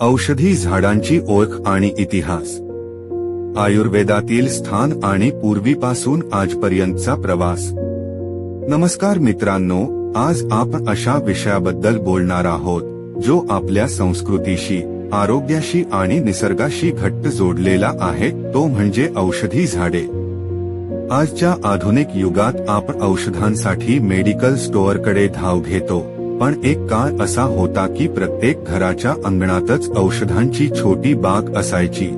औषधी झाडांची ओळख आणि इतिहास. आयुर्वेदातील स्थान आणि पूर्वीपासून आजपर्यंतचा प्रवास. नमस्कार मित्रांनो आज आपण अशा विषयाबद्दल बोलणार आहोत जो आपल्या संस्कृतीशी आरोग्याशी आणि निसर्गाशी घट्ट जोडलेला आहे तो म्हणजे औषधी झाडे. आजच्या आधुनिक युगात आपण औषधांसाठी मेडिकल स्टोअरकडे धाव घेतो. पण एक काळ असा होता की प्रत्येक घराच्या अंगणातच औषधांची छोटी बाग असायची.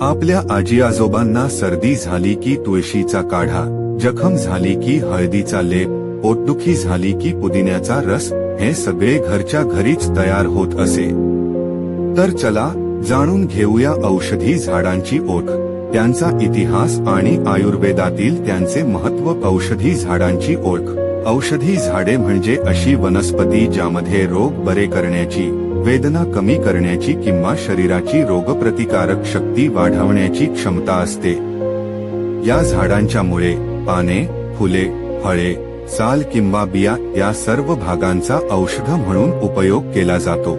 आपल्या आजी आजोबांना सर्दी झाली की तुळशीचा काढा जखम झाली की हळदीचा लेप पोटदुखी झाली की पुदिन्याचा रस हे सगळे घरच्या घरीच तयार होत असे. तर चला जाणून घेऊया औषधी झाडांची ओळख. त्यांचा इतिहास आणि आयुर्वेदातील त्यांचे महत्त्व औषधी झाडांची ओळख. औषधी झाडे म्हणजे अशी वनस्पती ज्यामध्ये रोग बरे करण्याची वेदना कमी करण्याची किंवा शरीराची रोगप्रतिकारक शक्ती वाढवण्याची क्षमता असते. या झाडांच्या मुळे पाने फुले फळे साल किंवा बिया या सर्व भागांचा औषध म्हणून उपयोग केला जातो.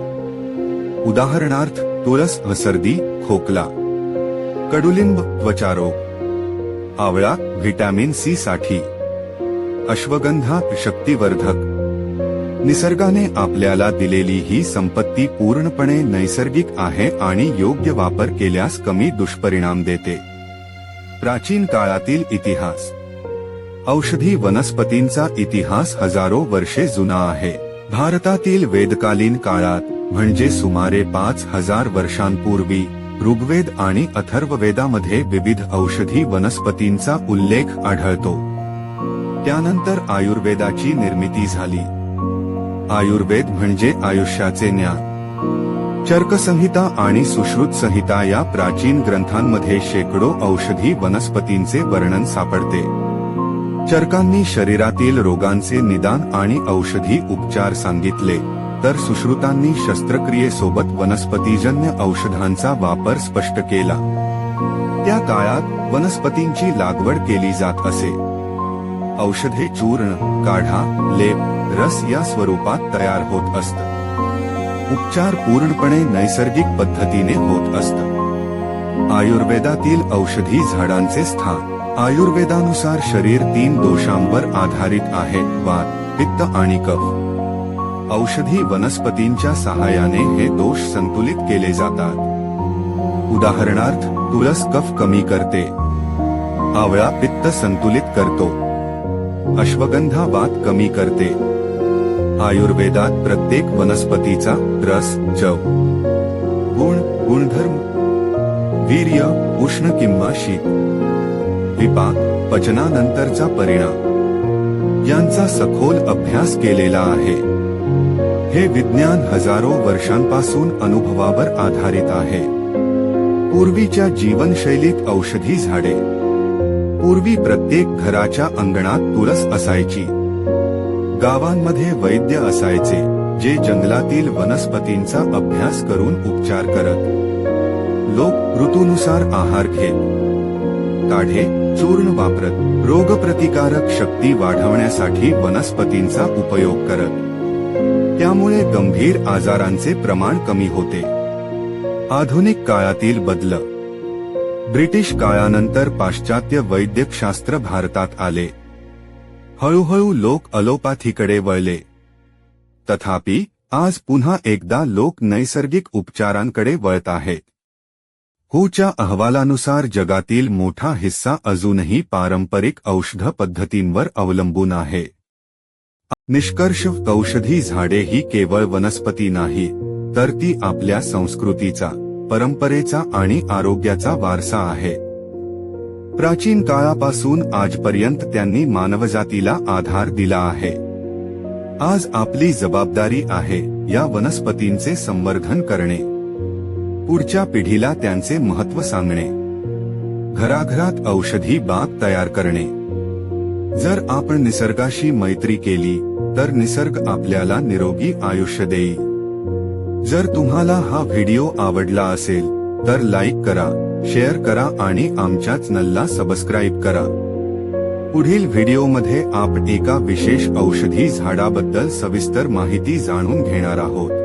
उदाहरणार्थ तुळस सर्दी खोकला. कडुलिंब त्वचारोग. आवळा व्हिटॅमिन सी साठी. अश्वगंधा शक्तिवर्धक निसर्गाने आपल्याला दिलेली ही संपत्ती पूर्णपणे नैसर्गिक आहे आणि योग्य वापर केल्यास कमी दुष्परिणाम देते. प्राचीन काळातील इतिहास. औषधी वनस्पतींचा इतिहास हजारो वर्षे जुना आहे. भारतातील वेदकालीन काळात म्हणजे सुमारे पाच हजार वर्षांपूर्वी ऋग्वेद आणि अथर्ववेदामध्ये विविध औषधी वनस्पतींचा उल्लेख आढळतो. त्यानंतर आयुर्वेदाची निर्मिती झाली. आयुर्वेद म्हणजे आयुष्याचे ज्ञान. चर्कसंहिता आणि सुश्रुत संहिता या प्राचीन ग्रंथांमध्ये शेकडो औषधी वनस्पतींचे वर्णन सापडते. चर्कांनी शरीरातील रोगांचे निदान आणि औषधी उपचार सांगितले तर सुश्रुतांनी शस्त्रक्रियेसोबत वनस्पतीजन्य औषधांचा वापर स्पष्ट केला. त्या काळात वनस्पतींची लागवड केली जात असे. औषधे चूर्ण काढा लेप रस या स्वरूपात तयार होत असत. उपचार पूर्णपणे नैसर्गिक पद्धतीने होत असत. आयुर्वेदातील औषधी झाडांचे स्थान. आयुर्वेदानुसार शरीर तीन दोषांवर आधारित आहे वात पित्त आणि कफ. औषधी वनस्पतींच्या सहाय्याने हे दोष संतुलित केले जातात. उदाहरणार्थ तुळस कफ कमी करते. आवळा पित्त संतुलित करतो. अश्वगंधा वात कमी करते. आयुर्वेदात प्रत्येक वनस्पतीचा रस चव गुण गुणधर्म. वीर्य उष्ण किंवा शीत. विपाक पचनानंतरचा परिणाम. यांचा सखोल अभ्यास केलेला आहे. हे विज्ञान हजारो वर्षांपासून अनुभवावर आधारित आहे. पूर्वीच्या जीवनशैलीत औषधी झाडे पूर्वी प्रत्येक घराच्या अंगणात तुळस असायची. गावांमध्ये वैद्य असायचे जे जंगलातील वनस्पतींचा अभ्यास करून उपचार करत. लोक ऋतूनुसार आहार घेत. काढे चूर्ण वापरत. रोगप्रतिकारक शक्ती वाढवण्यासाठी वनस्पतींचा उपयोग करत. त्यामुळे गंभीर आजारांचे प्रमाण कमी होते. आधुनिक काळातील बदल ब्रिटिश काळानंतर पाश्चात्य वैद्यकशास्त्र भारतात आले. हळूहळू लोक अलोपॅथीकडे वळले. तथापि आज पुन्हा एकदा लोक नैसर्गिक उपचारांकडे वळत आहेत. हूच्या अहवालानुसार जगातील मोठा हिस्सा अजूनही पारंपरिक औषध पद्धतींवर अवलंबून आहे. निष्कर्ष औषधी झाडे ही केवळ वनस्पती नाही तर ती आपल्या संस्कृतीचा परंपरेचा आणि आरोग्याचा वारसा आहे. प्राचीन काळापासून आजपर्यंत त्यांनी मानवजातीला आधार दिला आहे. आज आपली जबाबदारी आहे या वनस्पतींचे संवर्धन करणे. पुढच्या पिढीला त्यांचे महत्त्व सांगणे. घराघरात औषधी बाग तयार करणे. जर आपण निसर्गाशी मैत्री केली तर निसर्ग आपल्याला निरोगी आयुष्य देईल. जर तुम्हाला हा व्हिडिओ आवडला असेल तर लाईक करा शेअर करा आणि आमच्या चॅनलला सबस्क्राईब करा. पुढील व्हिडिओमध्ये आपण एका विशेष औषधी झाडाबद्दल सविस्तर माहिती जाणून घेणार आहोत.